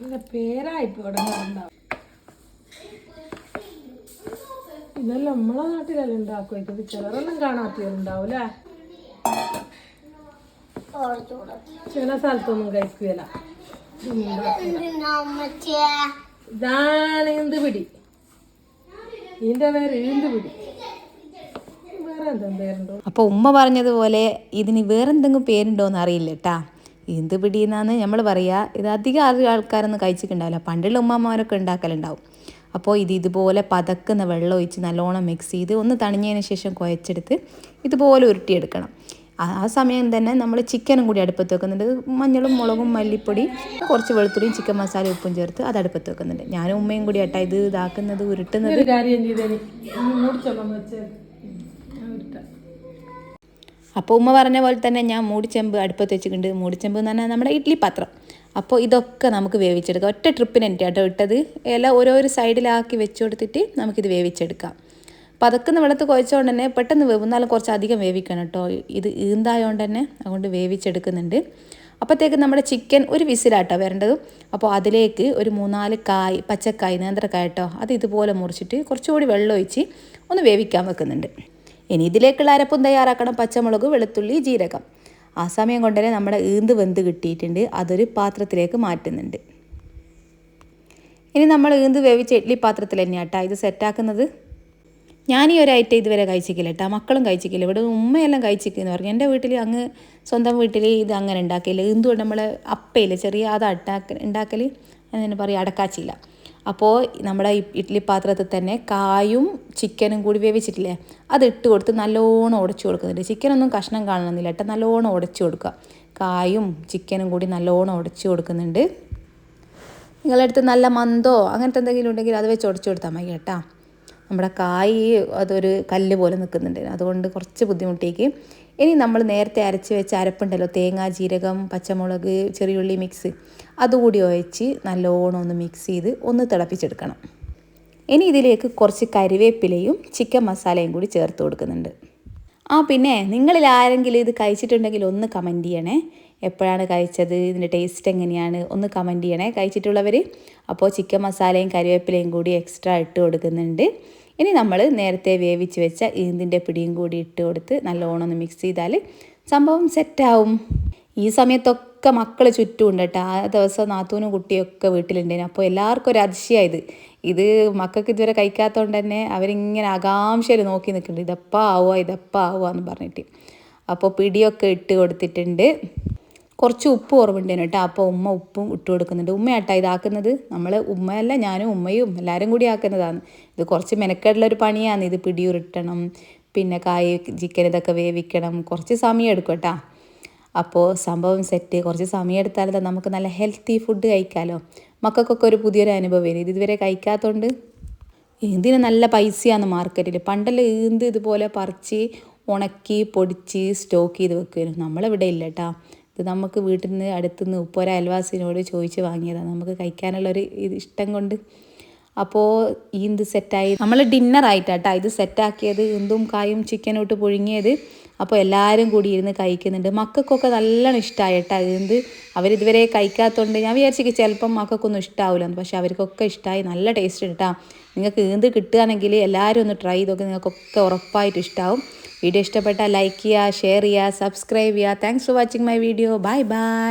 ഇതിന്റെ പേരായിപ്പോ ഇവിടെ ഉണ്ടാവും ഇതെല്ലാം നമ്മളെ നാട്ടിലെല്ലാം ഉണ്ടാക്കുമായിരിക്കും ചില സ്ഥലത്തൊന്നും കഴിക്കൂല. ഇതാണ് ഈന്ത് പിടി. ഇതിന്റെ പേര് ഈന്ത് പിടി. വേറെ ഉമ്മ പറഞ്ഞതുപോലെ ഇതിന് വേറെന്തെങ്കിലും പേരുണ്ടോ എന്ന് അറിയില്ല കേട്ടാ എന്ത് പിടിയെന്നാന്ന് നമ്മൾ പറയുക ഇത് അധികം ആൾക്കാരൊന്നും കഴിച്ചിട്ടുണ്ടാവില്ല. പണ്ടുള്ള ഉമ്മമാരൊക്കെ ഉണ്ടാക്കലുണ്ടാവും. അപ്പോൾ ഇത് ഇതുപോലെ പതക്കുന്ന വെള്ളം ഒഴിച്ച് നല്ലോണം മിക്സ് ചെയ്ത് ഒന്ന് തണിഞ്ഞതിന് ശേഷം കുഴച്ചെടുത്ത് ഇതുപോലെ ഉരുട്ടിയെടുക്കണം. ആ സമയം തന്നെ നമ്മൾ ചിക്കനും കൂടി അടുപ്പത്ത് വെക്കുന്നുണ്ട്. മഞ്ഞളും മുളകും മല്ലിപ്പൊടി കുറച്ച് വെളുത്തുള്ളിയും ചിക്കൻ മസാല ഉപ്പും ചേർത്ത് അത് അടുപ്പത്ത് വെക്കുന്നുണ്ട്. ഞാനും ഉമ്മയും കൂടി ആട്ടാ ഇത് ഇതാക്കുന്നത് ഉരുട്ടുന്നത്. കാര്യം ചെയ്തേനി. അപ്പോൾ ഉമ്മ പറഞ്ഞ പോലെ തന്നെ ഞാൻ മൂടിച്ചെമ്പ് അടുപ്പത്ത് വെച്ചിട്ടുണ്ട്. മൂടിച്ചെമ്പ് എന്ന് പറഞ്ഞാൽ നമ്മുടെ ഇഡ്ഡലി പാത്രം. അപ്പോൾ ഇതൊക്കെ നമുക്ക് വേവിച്ചെടുക്കാം. ഒറ്റ ട്രിപ്പിന് എന്റെ കേട്ടോ ഇട്ടത്. എല്ലാം ഓരോരോ സൈഡിലാക്കി വെച്ച് കൊടുത്തിട്ട് നമുക്കിത് വേവിച്ചെടുക്കാം. പതക്കുന്ന വെള്ളത്ത് കുഴച്ചുകൊണ്ട് തന്നെ പെട്ടെന്ന് വേവുന്നാലും കുറച്ചധികം വേവിക്കണം കേട്ടോ ഇത് ഈന്തായതുകൊണ്ട് തന്നെ അതുകൊണ്ട് വേവിച്ചെടുക്കുന്നുണ്ട്. അപ്പോഴത്തേക്ക് നമ്മുടെ ചിക്കൻ ഒരു വിസിലാട്ടോ വരേണ്ടത്. അപ്പോൾ അതിലേക്ക് ഒരു മൂന്നാൽ കായ് പച്ചക്കായ് നേന്ത്രക്കായ കേട്ടോ അത് ഇതുപോലെ മുറിച്ചിട്ട് കുറച്ചുകൂടി വെള്ളം ഒഴിച്ച് ഒന്ന് വേവിക്കാൻ വെക്കുന്നുണ്ട്. ഇനി ഇതിലേക്കുള്ള അരപ്പും തയ്യാറാക്കണം. പച്ചമുളക് വെളുത്തുള്ളി ജീരകം. ആ സമയം കൊണ്ട് തന്നെ നമ്മുടെ ഈന്ത് വെന്ത് കിട്ടിയിട്ടുണ്ട്. അതൊരു പാത്രത്തിലേക്ക് മാറ്റുന്നുണ്ട്. ഇനി നമ്മൾ ഈന്ത് വേവിച്ച ഇഡ്ഡലി പാത്രത്തിൽ തന്നെയാണ് കേട്ടോ ഇത് സെറ്റാക്കുന്നത് ഞാൻ ഈ ഒരു ഐറ്റം ഇതുവരെ കഴിച്ചിക്കില്ല കേട്ടോ മക്കളും കഴിച്ചിക്കില്ല. ഇവിടെ ഉമ്മയെല്ലാം കഴിച്ചിരിക്കുന്നു. പറഞ്ഞു എന്റെ വീട്ടിൽ അങ്ങ് സ്വന്തം വീട്ടിൽ ഇത് അങ്ങനെ ഉണ്ടാക്കില്ല എന്തുകൊണ്ട് നമ്മൾ അപ്പയില്ല ചെറിയ അത് അട്ടാക്ക ഉണ്ടാക്കൽ എന്നു പറയും അടക്കാച്ചില്ല. അപ്പോൾ നമ്മുടെ ഇഡ്ഡലി പാത്രത്തിൽ തന്നെ കായും ചിക്കനും കൂടി വേവിച്ചിട്ടില്ലേ? അത് ഇട്ട് കൊടുത്ത് നല്ലോണം ഉടച്ചു കൊടുക്കുന്നുണ്ട് ചിക്കനൊന്നും കഷ്ണം കാണണമെന്നില്ല കേട്ടോ നല്ലോണം ഉടച്ചു കൊടുക്കുക. കായും ചിക്കനും കൂടി നല്ലോണം ഉടച്ചു കൊടുക്കുന്നുണ്ട്. നിങ്ങളുടെ അടുത്ത് നല്ല മന്തോ അങ്ങനത്തെ എന്തെങ്കിലും ഉണ്ടെങ്കിൽ അത് വെച്ച് ഉടച്ചു കൊടുത്താൽ മതി കേട്ടോ. നമ്മുടെ കായ് അതൊരു കല്ല് പോലെ നിൽക്കുന്നുണ്ട്. അതുകൊണ്ട് കുറച്ച് ബുദ്ധിമുട്ടേക്ക് ഇനി നമ്മൾ നേരത്തെ അരച്ച് വെച്ച അരപ്പുണ്ടല്ലോ തേങ്ങ ജീരകം പച്ചമുളക് ചെറിയുള്ളി മിക്സ് അതുകൂടി ഒഴിച്ച് നല്ലോണം ഒന്ന് മിക്സ് ചെയ്ത് ഒന്ന് തിളപ്പിച്ചെടുക്കണം. ഇനി ഇതിലേക്ക് കുറച്ച് കരിവേപ്പിലയും ചിക്കൻ മസാലയും കൂടി ചേർത്ത് കൊടുക്കുന്നുണ്ട്. ആ പിന്നെ നിങ്ങളിൽ ആരെങ്കിലും ഇത് കഴിച്ചിട്ടുണ്ടെങ്കിൽ ഒന്ന് കമന്റ് ചെയ്യണേ. എപ്പോഴാണ് കഴിച്ചത്? ഇതിന്റെ ടേസ്റ്റ് എങ്ങനെയാണ്? ഒന്ന് കമന്റ് ചെയ്യണേ. കഴിച്ചിട്ടുള്ളവർ അപ്പോൾ ചിക്കൻ മസാലയും കരിവേപ്പിലയും കൂടി എക്സ്ട്രാ ഇട്ട് കൊടുക്കുന്നുണ്ട്. ഇനി നമ്മൾ നേരത്തെ വേവിച്ച് വെച്ച ഈന്തിന്റെ പിടിയും കൂടി ഇട്ട് കൊടുത്ത് നല്ലോണം ഒന്ന് മിക്സ് ചെയ്താൽ സംഭവം സെറ്റാവും ഈ സമയത്തൊക്കെ മക്കൾ ചുറ്റും ഉണ്ട് കേട്ടോ ആ ദിവസം നാത്തൂനും കുട്ടിയൊക്കെ വീട്ടിലുണ്ടായിരുന്നു. അപ്പോൾ എല്ലാവർക്കും ഒരു അതിശയമായത് ഇത്. മക്കൾക്ക് ഇതുവരെ കഴിക്കാത്തതുകൊണ്ട് തന്നെ അവരിങ്ങനെ ആകാംക്ഷയിൽ നോക്കി നിൽക്കുന്നുണ്ട്. ഇതപ്പാ ആവുക ഇതപ്പാ ആവുക എന്ന് പറഞ്ഞിട്ട്. അപ്പോൾ പിടിയൊക്കെ ഇട്ട് കൊടുത്തിട്ടുണ്ട്. കുറച്ച് ഉപ്പ് കുറവുണ്ടേനു കേട്ടോ. അപ്പോൾ ഉമ്മ ഉപ്പും ഇട്ട് കൊടുക്കുന്നുണ്ട്. ഉമ്മയാട്ടാ ഇതാക്കുന്നത് നമ്മൾ ഉമ്മയല്ല ഞാനും ഉമ്മയും എല്ലാവരും കൂടി ആക്കുന്നതാണ്. ഇത് കുറച്ച് മെനക്കേടുള്ളൊരു പണിയാണ്. ഇത് പിടിയുരുട്ടണം പിന്നെ കായ് ചിക്കൻ ഇതൊക്കെ വേവിക്കണം. കുറച്ച് സമയം എടുക്കും കേട്ടോ അപ്പോൾ സംഭവം സെറ്റ്. കുറച്ച് സമയം എടുത്താലും നമുക്ക് നല്ല ഹെൽത്തി ഫുഡ് കഴിക്കാമല്ലോ മക്കൾക്കൊക്കെ ഒരു പുതിയൊരു അനുഭവം വരും. ഇത് ഇതുവരെ കഴിക്കാത്തതുകൊണ്ട് ഇതിന് നല്ല പൈസയാണ് മാർക്കറ്റിൽ. പണ്ടെല്ലാം ഈന്ത് ഇതുപോലെ പറിച്ച് ഉണക്കി പൊടിച്ച് സ്റ്റോക്ക് ചെയ്ത് വെക്കുമായിരുന്നു നമ്മളിവിടെ ഇല്ല കേട്ടോ ഇത് നമുക്ക് വീട്ടിൽ നിന്ന് അടുത്തുനിന്ന് ഉപ്പൊര അയൽവാസിനോട് ചോദിച്ച് വാങ്ങിയതാണ്. നമുക്ക് കഴിക്കാനുള്ളൊരു ഇത് ഇഷ്ടം കൊണ്ട് അപ്പോൾ ഈ എന്ത് സെറ്റായി? നമ്മൾ ഡിന്നറായിട്ടാട്ടോ ഇത് സെറ്റാക്കിയത്. എന്തും കായും ചിക്കനോട്ട് പുഴുങ്ങിയത്. അപ്പോൾ എല്ലാവരും കൂടി ഇരുന്ന് കഴിക്കുന്നുണ്ട്. മക്കൾക്കൊക്കെ നല്ലോണം ഇഷ്ടമായി കേട്ടോ ഈന്ത് അവരിതുവരെ കഴിക്കാത്തതുകൊണ്ട് ഞാൻ വിചാരിച്ചു ചിലപ്പം മക്കൾക്കൊന്നും ഇഷ്ടാവില്ല പക്ഷെ അവർക്കൊക്കെ ഇഷ്ടമായി നല്ല ടേസ്റ്റ് കേട്ടോ നിങ്ങൾക്ക് ഈന്ത് കിട്ടുകയാണെങ്കിൽ എല്ലാവരും ഒന്ന് ട്രൈ ചെയ്തൊക്കെ നിങ്ങൾക്കൊക്കെ ഉറപ്പായിട്ട് ഇഷ്ടമാവും വീഡിയോ ഇഷ്ടപ്പെട്ടാൽ ലൈക്ക് ചെയ്യുക ഷെയർ ചെയ്യുക സബ്സ്ക്രൈബ് ചെയ്യുക thanks for watching my video bye bye